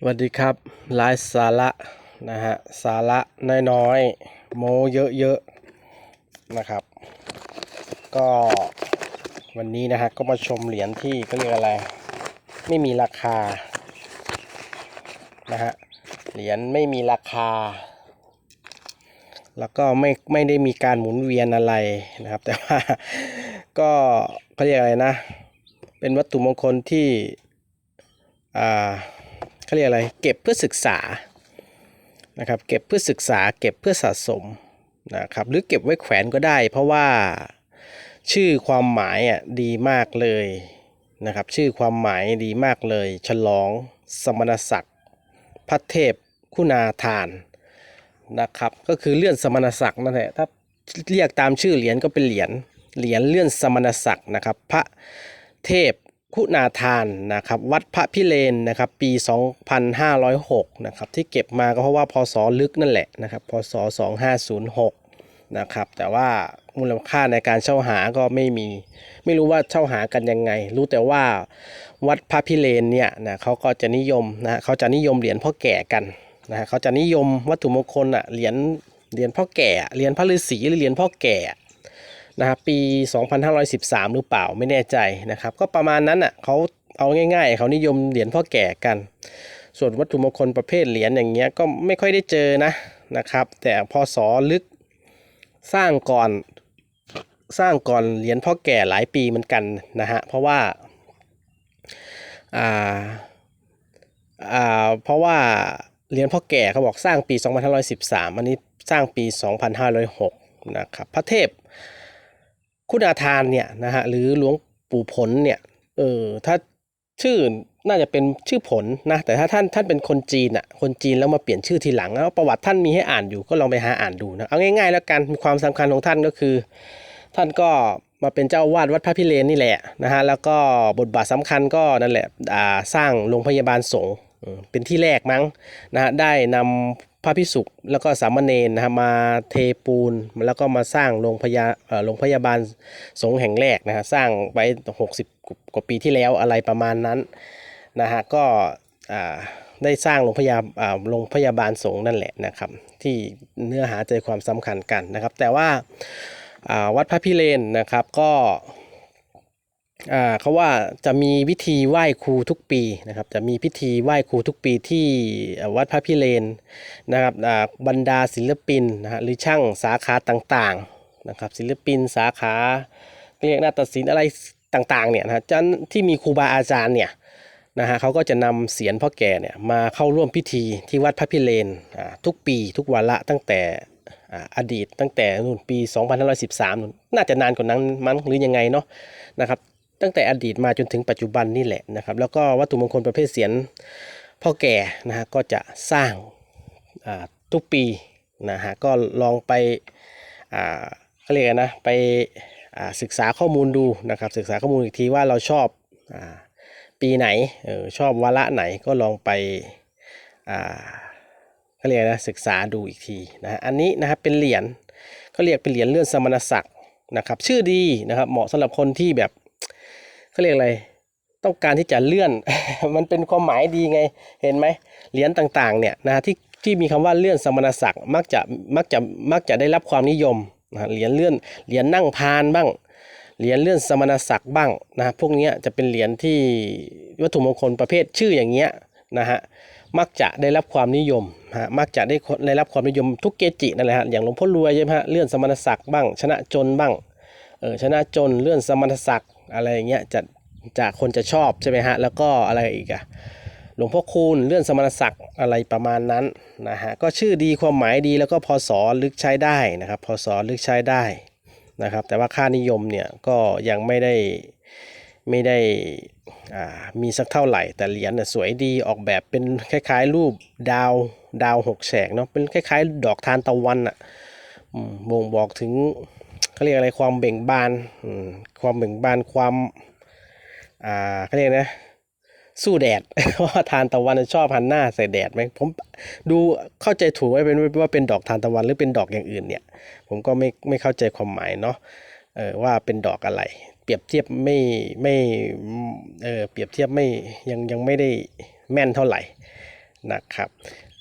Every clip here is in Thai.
สวัสดีครับไลฟ์สาระนะฮะสาระน้อยๆโมเยอะๆนะครับ ก็วันนี้นะฮะก็มาชมเหรียญที่เขาเรียกอะไร ไม่มีราคานะฮะเหรียญไม่มีราคา แล้วก็ไม่ไม่ได้มีการหมุนเวียนอะไรนะครับ แต่ว่าก็เขาเรียกอะไรนะ เป็นวัตถุมงคลที่อ่า เขาเรียกอะไร เก็บเพื่อศึกษานะครับเก็บเพื่อศึกษาเก็บเพื่อสะสมนะครับหรือเก็บไว้แขวนก็ได้ เพราะว่าชื่อความหมายอะดีมากเลยนะครับชื่อความหมายดีมากเลย ฉลอง สมณศักดิ์พระเทพคุณาทานนะครับก็คือเลื่อนสมณศักดิ์นั่นแหละถ้าเรียกตามชื่อเหรียญก็เป็นเหรียญเหรียญเลื่อนสมณศักดิ์นะครับ พระเทพ คุณาทานนะครับวัดพระพิเรนนะครับปี 2506นะครับที่เก็บมาก็เพราะว่าพศลึกนั่นแหละนะครับพศ 2506นะครับแต่ว่ามูลค่าในการเช่าหาก็ไม่มี ไม่รู้ว่าเช่าหากันยังไง รู้แต่ว่าวัดพระพิเรนเนี่ยนะเขาก็จะนิยมนะเขาจะนิยมเหรียญพ่อแก่กันนะฮะเขาจะนิยมวัตถุมงคลอะเหรียญเหรียญพ่อแก่เหรียญพระฤาษีหรือเหรียญพ่อแก่ นะครับปี 2513 หรือเปล่าไม่แน่ใจนะครับ ก็ประมาณนั้นอะเขาเอาง่าย ๆ เขานิยมเหรียญพ่อแก่กัน ส่วนวัตถุมงคลประเภทเหรียญอย่างเงี้ยก็ไม่ค่อยได้เจอนะนะครับ แต่พอสอลึกสร้างก่อนสร้างก่อนเหรียญพ่อแก่หลายปีเหมือนกันนะฮะเพราะว่าอ่าอ่าเพราะว่าเหรียญพ่อแก่เขาบอกสร้างปี 2513 อันนี้สร้างปี 2506 นะครับพระเทพ คุณอาทานเนี่ยนะฮะหรือหลวงปู่ผลเนี่ยเออถ้าชื่อน่าจะเป็นชื่อผลนะแต่ถ้าท่านท่านเป็นคนจีนอะคนจีนแล้วมาเปลี่ยนชื่อทีหลังแล้วประวัติท่านมีให้อ่านอยู่ก็ลองไปหาอ่านดูนะเอาง่าย ๆ แล้วกันมีความสำคัญของท่านก็คือ ท่านก็มาเป็นเจ้าวาดวัดพระพิเรนนี่แหละนะฮะแล้วก็บทบาทสำคัญก็นั่นแหละสร้างโรงพยาบาลสงฆ์เป็นที่แรกมั้งนะฮะได้นำพ ระพิสุแล้วก็สามเณรนะฮะมาเทปูนแล้วก็มาสร้างโรงพยาโรงพยาบาลสงฆ์แห่งแรกนะฮะสร้างไว้60 กว่าปีที่แล้วอะไรประมาณนั้นนะฮะก็ได้สร้างโรงพยาโรงพยาบาลสงฆ์นั่นแหละนะครับที่เนื้อหาใจความสำคัญกันนะครับ แต่ว่าวัดพระพิเรนนะครับก็ เขาว่าจะมีวิธีไหว้ครูทุกปีนะครับ จะมีพิธีไหว้ครูทุกปีที่วัดพระพิเรนนะครับอ่าบรรดาศิลปินนะฮะหรือช่างสาขาต่างๆนะครับ ศิลปินสาขาเรียกนาฏศิลป์อะไรต่างๆเนี่ยนะฮะจันที่มีครูบาอาจารย์เนี่ยนะฮะเขาก็จะนำเสียนพ่อแก่เนี่ยมาเข้าร่วมพิธีที่วัดพระพิเรนอ่าทุกปีทุกวาระตั้งแต่อ่าอดีตตั้งแต่นู่นปี 2513นู่นน่าจะนานกว่านั้นมั้งหรือยังไงเนาะนะครับ ตั้งแต่อดีตมาจนถึงปัจจุบันนี่แหละนะครับ แล้วก็วัตถุมงคลประเภทเสียนพ่อแก่นะฮะก็จะสร้างทุกปีนะฮะก็ลองไปเขาเรียกนะไปศึกษาข้อมูลดูนะครับศึกษาข้อมูลอีกทีว่าเราชอบอปีไหนออชอบวาระไหนก็ลองไปเขาเรียกนะศึกษาดูอีกทีนะฮะอันนี้นะครับเป็นเหรียญเขาเรียกเป็นเหรียญเลื่อนสมณศักดิ์นะครับชื่อดีนะครับเหมาะสำหรับคนที่แบบ เขาเรียกอะไร ต้องการที่จะเลื่อน มันเป็นความหมายดีไง เห็นไหมเหรียญต่างๆเนี่ยนะฮะที่ที่มีคำว่าเลื่อนสมณศักดิ์มักจะมักจะมักจะได้รับความนิยมนะเหรียญเลื่อนเหรียญนั่งพานบ้างเหรียญเลื่อนสมณศักดิ์บ้างนะฮะพวกนี้จะเป็นเหรียญที่วัตถุมงคลประเภทชื่ออย่างเงี้ยนะฮะมักจะได้รับความนิยมฮะมักจะได้ได้รับความนิยมทุกเกจินั่นแหละฮะอย่างหลวงพ่อรวยใช่ไหมฮะเลื่อนสมณศักดิ์บ้าง ชนะจนบ้างเออชนะจนเลื่อนสมณศักดิ์ อะไรอย่างเงี้ยจะจะคนจะชอบใช่ไหมฮะ แล้วก็อะไรอีกอะหลวงพ่อคูณเลื่อนสมณศักดิ์อะไรประมาณนั้นนะฮะ ก็ชื่อดีความหมายดีแล้วก็พศลึกใช้ได้นะครับพศลึกใช้ได้นะครับ แต่ว่าค่านิยมเนี่ยก็ยังไม่ได้ไม่ได้อ่ามีสักเท่าไหร่ แต่เหรียญน่ะสวยดีออกแบบเป็นคล้าย ๆ รูปดาวดาวหกแฉกเนาะเป็นคล้าย ๆ ดอกทานตะวันอะบ่งบอกถึง เขาเรียกอะไรความเบ่งบานความเบ่งบานความอ่าเขาเรียกนะสู้แดดเพราะว่าทานตะวันชอบหันหน้าใส่แดดไหมผมดูเข้าใจถูกไหมเป็นว่าเป็นดอกทานตะวันหรือเป็นดอกอย่างอื่นเนี่ย ผมก็ไม่ไม่เข้าใจความหมายเนาะเออว่าเป็นดอกอะไร เปรียบเทียบไม่ไม่เออเปรียบเทียบไม่ยังยังไม่ได้แม่นเท่าไหร่นะครับ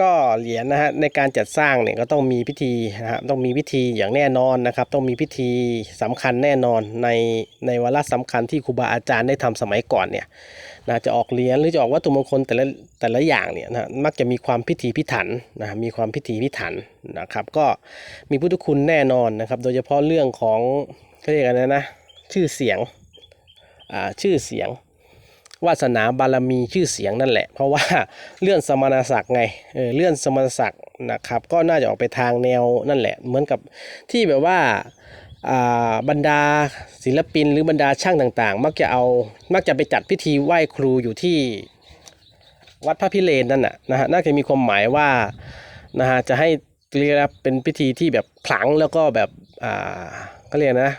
ก็เหรียญนะฮะในการจัดสร้างเนี่ยก็ต้องมีพิธีนะฮะต้องมีพิธีอย่างแน่นอนนะครับ ต้องมีพิธีสำคัญแน่นอนในในวาระสำคัญที่ครูบาอาจารย์ได้ทำสมัยก่อนเนี่ยนะจะออกเหรียญหรือจะออกวัตถุมงคลแต่ละแต่ละอย่างเนี่ยนะมักจะมีความพิธีพิถันนะมีความพิธีพิถันนะครับ ก็มีพุทธคุณแน่นอนนะครับ โดยเฉพาะเรื่องของเขาเรียกอะไรนะชื่อเสียงอ่าชื่อเสียง วาสนาบารมีชื่อเสียงนั่นแหละ เพราะว่าเลื่อนสมณศักดิ์ไงเออเลื่อนสมณศักดิ์นะครับก็น่าจะออกไปทางแนวนั่นแหละ เหมือนกับที่แบบว่าอ่าบรรดาศิลปินหรือบรรดาช่างต่างๆ มักจะเอามักจะไปจัดพิธีไหว้ครูอยู่ที่วัดพระพิเรนนั่นน่ะนะฮะน่าจะมีความหมายว่านะฮะจะให้เรียกเป็นพิธีที่แบบขลังแล้วก็แบบอ่าก็เรียกนะ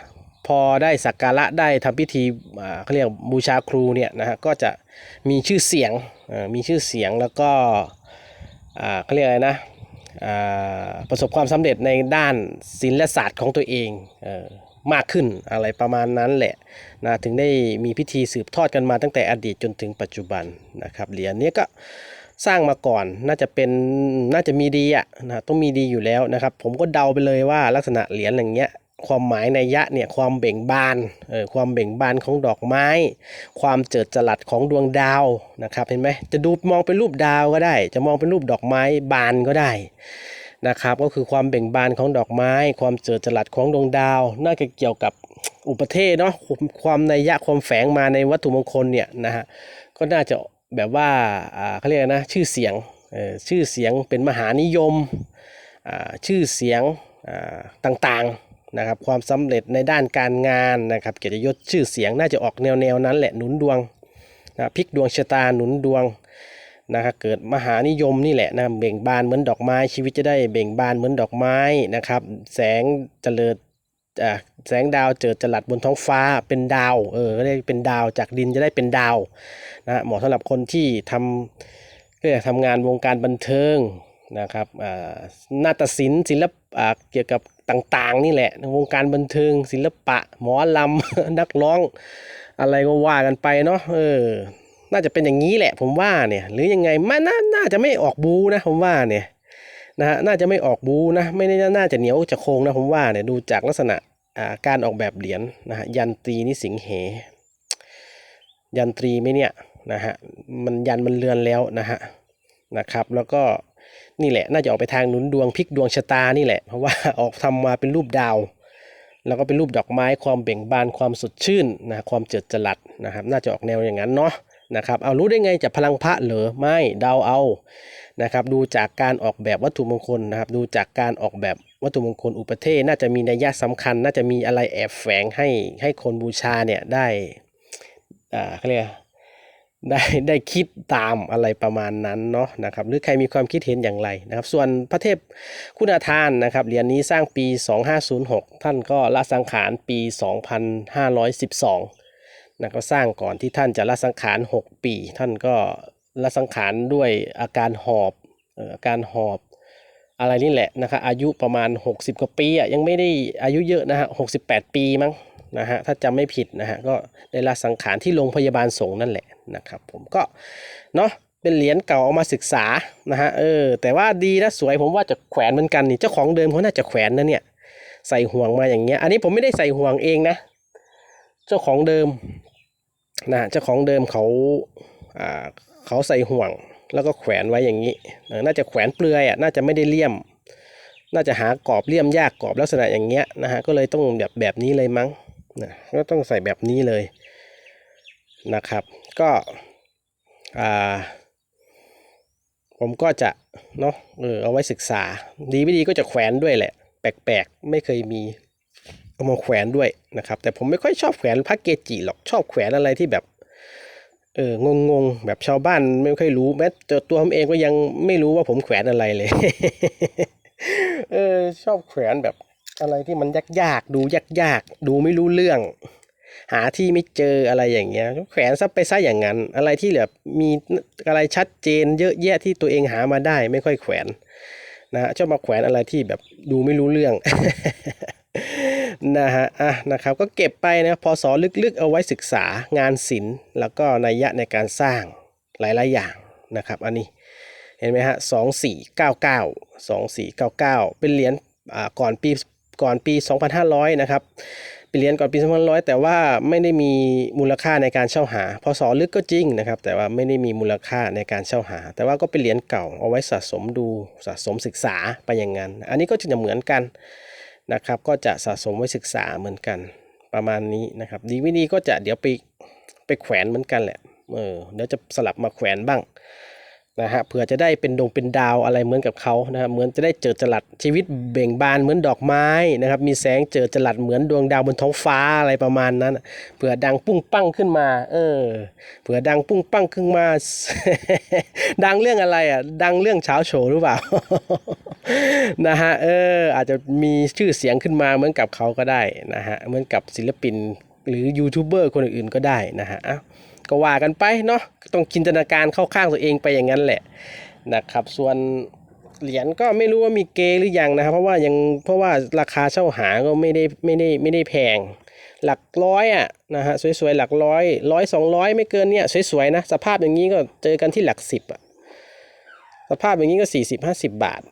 อได้สักการะได้ทำพิธีเขาเรียกบูชาครูเนี่ยนะฮะก็จะมีชื่อเสียงมีชื่อเสียงแล้วก็เขาเรียกอะไรนะประสบความสำเร็จในด้านศิลศาสตร์ของตัวเองเออมากขึ้นอะไรประมาณนั้นแหละนะถึงได้มีพิธีสืบทอดกันมาตั้งแต่อดีตจนถึงปัจจุบันนะครับเหรียญนี้ก็สร้างมาก่อนน่าจะเป็นน่าจะมีดีอะนะต้องมีดีอยู่แล้วนะครับ ผมก็เดาไปเลยว่าลักษณะเหรียญอย่างเงี้ย ความหมายในยยะเนี่ยความเบ่งบานเออความเบ่งบานของดอกไม้ ความเจิดจรัสของดวงดาวนะครับเห็นไหมจะดูมองเป็นรูปดาวก็ได้ จะมองเป็นรูปดอกไม้บานก็ได้นะครับก็คือความเบ่งบานของดอกไม้ ความเจิดจรัสของดวงดาว น่าจะเกี่ยวกับอุปเทศเนาะความในยยะความแฝงมาในวัตถุมงคลเนี่ยนะฮะก็น่าจะแบบว่าอ่าเขาเรียกนะชื่อเสียงเออชื่อเสียงเป็นมหานิยมอ่าชื่อเสียงอ่าต่างๆ นะครับความสำเร็จในด้านการงานนะครับเกียรติยศชื่อเสียงน่าจะออกแนวแนวนั้นแหละหนุนดวงนะพลิกดวงชะตาหนุนดวงนะครับเกิดมหานิยมนี่แหละนะเบ่งบานเหมือนดอกไม้ชีวิตจะได้เบ่งบานเหมือนดอกไม้นะครับ แสงเจริญแสงดาวเจิดจรัสบนท้องฟ้าเป็นดาวเออก็เรียกเป็นดาวจากดินจะได้เป็นดาวนะเหมาะสำหรับคนที่ทำเรียกทำงานวงการบันเทิงนะครับนาฏศิลป์ศิลปอ่าเกี่ยวกับ ต่างๆ นี่แหละในวงการบันเทิง ศิลปะ หมอลำนักร้อง อะไรก็ว่ากันไปเนาะเออ น่าจะเป็นอย่างนี้แหละ ผมว่าเนี่ย หรือยังไงมันน่าจะไม่ออกบูนะ ผมว่าเนี่ยนะฮะน่าจะไม่ออกบูนะ ไม่ได้น่าจะเหนียวจะโคงนะผมว่าเนี่ยดูจากลักษณะาการออกแบบเหรียญนะฮะยันตรีนิสิงเห ยันตรีไหมเนี่ยนะฮะมันยันมันเลือนแล้วนะฮะนะครับ แล้วก็ นี่แหละ น่าจะออกไปทางหนุนดวงพลิกดวงชะตานี่แหละ เพราะว่าออกทำมาเป็นรูปดาว แล้วก็เป็นรูปดอกไม้ความเบ่งบานความสดชื่นนะความเจิดจรัสนะครับ น่าจะออกแนวอย่างนั้นเนาะนะครับเอารู้ได้ไงจากพลังพระเหรอไม่เดาเอานะครับดูจากการออกแบบวัตถุมงคลนะครับ ดูจากการออกแบบวัตถุมงคลอุปเทศน่าจะมีนัยยะสำคัญ น่าจะมีอะไรแอบแฝงให้ให้คนบูชาเนี่ยได้อ่าเขาเรียก ได้ได้คิดตามอะไรประมาณนั้นเนาะนะครับหรือใครมีความคิดเห็นอย่างไรนะครับ ส่วนพระเทพคุณาทานนะครับเหรียญนี้สร้างปี 2506 ท่านก็ละสังขารปี 2512นะก็สร้างก่อนที่ท่านจะละสังขาร 6 ปี ท่านก็ละสังขารด้วยอาการหอบอาการหอบอะไรนี่แหละนะครับอายุประมาณ 60 กว่าปีอะยังไม่ได้อายุเยอะนะฮะ68 ปีมั้งนะฮะถ้าจำไม่ผิดนะฮะก็ได้ละสังขารที่โรงพยาบาลสงฆ์นั่นแหละ นะครับผมก็เนาะเป็นเหรียญเก่าเอามาศึกษานะฮะเออแต่ว่าดีนะสวยผมว่าจะแขวนเหมือนกันนี่เจ้าของเดิมเขาน่าจะแขวนนะเนี่ยใส่ห่วงมาอย่างเงี้ยอันนี้ผมไม่ได้ใส่ห่วงเองนะ เจ้าของเดิมนะเจ้าของเดิมเขาอ่าเขาใส่ห่วงแล้วก็แขวนไว้อย่างนี้น่าจะแขวนเปลือยอะน่าจะไม่ได้เลี่ยม น่าจะหากรอบเลี่ยมยากกรอบลักษณะอย่างเงี้ยนะฮะก็เลยต้องแบบแบบนี้เลยมั้งนะก็ต้องใส่แบบนี้เลย นะครับ ก็ผมก็จะเนาะเออเอาไว้ศึกษา ดีไม่ดีก็จะแขวนด้วยแหละ แปลกๆ ไม่เคยมีเอามาแขวนด้วยนะครับ แต่ผมไม่ค่อยชอบแขวนพระเกจิหรอกชอบแขวนอะไรที่แบบเอองงๆแบบชาวบ้านไม่ค่อยรู้แม้แต่ตัวผมเองก็ยังไม่รู้ว่าผมแขวนอะไรเลย เออชอบแขวนแบบอะไรที่มันยากๆ ดูยากๆ ดูไม่รู้เรื่อง หาที่ไม่เจออะไรอย่างเงี้ยแขวนซะไปซะอย่างนั้น อะไรที่แบบมีอะไรชัดเจน เยอะแยะที่ตัวเองหามาได้ไม่ค่อยแขวนนะฮะชอบมาแขวนอะไรที่แบบดูไม่รู้เรื่องนะฮะอะนะครับก็เก็บไปนะพอสอลึกๆ เอาไว้ศึกษางานศิลป์ แล้วก็นัยยะในการสร้างหลายๆอย่างนะครับ อันนี้เห็นไหมฮะสองสี่เก้าเก้าสองสี่เก้าเก้าเป็นเหรียญอ่าก่อนปีก่อนปีสองพันห้าร้อยนะครับ ปเหรียญก่อนปีสองพันร้อยแต่ว่าไม่ได้มีมูลค่าในการเช่าหาพศลึกก็จริงนะครับ แต่ว่าไม่ได้มีมูลค่าในการเช่าหา แต่ว่าก็เป็นเหรียญเก่าเอาไว้สะสมดูสะสมศึกษาไปอย่างนั้น อันนี้ก็จะเหมือนกันนะครับ ก็จะสะสมไว้ศึกษาเหมือนกันประมาณนี้นะครับ ดีไม่ดีก็จะเดี๋ยวไปไปแขวนเหมือนกันแหละเออเดี๋ยวจะสลับมาแขวนบ้าง นะฮะเผื่อจะได้เป็นดงเป็นดาวอะไรเหมือนกับเขานะครับเหมือนจะได้เจอจรัสชีวิตเบ่งบานเหมือนดอกไม้นะครับมีแสงเจอจรัสเหมือนดวงดาวบนท้องฟ้าอะไรประมาณนั้นเผื่อดังปุ้งปั้งขึ้นมาเออเผื่อดังปุ้งปั้งขึ้นมา ดังเรื่องอะไรอะดังเรื่องเช้าโชว์หรือเปล่านะฮะเอออาจจะมีชื่อเสียงขึ้นมาเหมือนกับเขาก็ได้นะฮะเหมือนกับศิลปินหรือยูทูบเบอร์คนอื่นๆก็ได้นะฮะ ก็ว่ากันไปเนาะต้องจินตนาการเข้าข้างตัวเองไปอย่างนั้นแหละนะครับ ส่วนเหรียญก็ไม่รู้ว่ามีเกหรือยังนะครับเพราะว่ายังเพราะว่าราคาเช่าหาก็ไม่ได้ไม่ได้ไม่ได้แพง หลักร้อยอะนะฮะสวยๆหลักร้อยร้อยสองร้อยไม่เกินเนี่ยสวยๆนะสภาพอย่างนี้ก็เจอกันที่หลักสิบอะสภาพอย่างนี้ก็สี่สิบห้าสิบบาท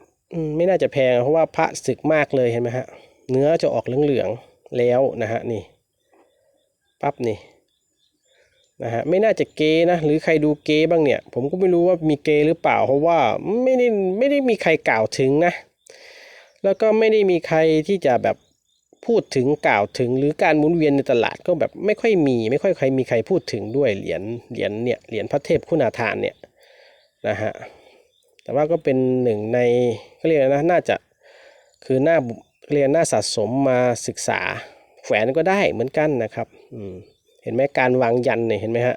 ไม่น่าจะแพงเพราะว่าพระศึกมากเลยเห็นไหมฮะเนื้อจะออกเหลืองๆแล้วนะฮะนี่ปั๊บนี่ นะฮะไม่น่าจะเกนะ หรือใครดูเกบ้างเนี่ย ผมก็ไม่รู้ว่ามีเกหรือเปล่า เพราะว่าไม่ได้ไม่ได้มีใครกล่าวถึงนะ แล้วก็ไม่ได้มีใครที่จะแบบพูดถึงกล่าวถึง หรือการหมุนเวียนในตลาดก็แบบไม่ค่อยมี ไม่ค่อยใครมีใครพูดถึงด้วยเหรียญเหรียญเนี่ยเหรียญพระเทพคุณาทานเนี่ยนะฮะแต่ว่าก็เป็นหนึ่งในเขาเรียกนะน่าจะคือหน้าเรียนหน้าสะสมมาศึกษาแขวนก็ได้เหมือนกันนะครับ อืม เห็นไหมการวางยันเนี่ยเห็นไหมฮะ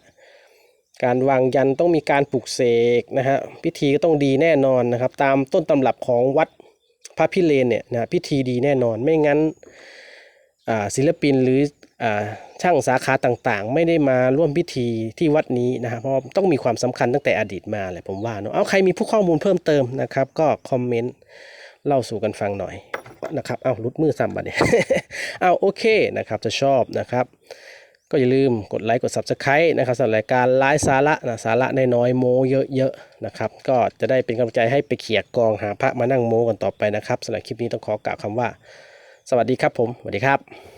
การวางยันต้องมีการปลุกเสกนะฮะพิธีก็ต้องดีแน่นอนนะครับ ตามต้นตำรับของวัดพระพิเรนเนี่ยนะพิธีดีแน่นอนไม่งั้นศิลปินหรืออช่างสาขาต่างๆ ไม่ได้มาร่วมพิธีที่วัดนี้นะฮะเพราะต้องมีความสำคัญตั้งแต่อดีตมาแหละผมว่าเนาะเอาใครมีผู้ข้อมูลเพิ่มเติมนะครับ ก็คอมเมนต์เล่าสู่กันฟังหน่อยนะครับเอารุดมือซ้ำบัดเนี่ยเอาโอเคนะครับจะชอบนะครับ ก็อย่าลืมกดไลค์กด Subscribe นะครับสำหรับรายการไลฟ์สาระนะสาระน้อยๆโมเยอะๆนะครับก็จะได้เป็นกำลังใจให้ไปเขี่ยกองหาพระมานั่งโมกันต่อไปนะครับสำหรับคลิปนี้ต้องขอกล่าวคำว่า สวัสดีครับผมสวัสดีครับ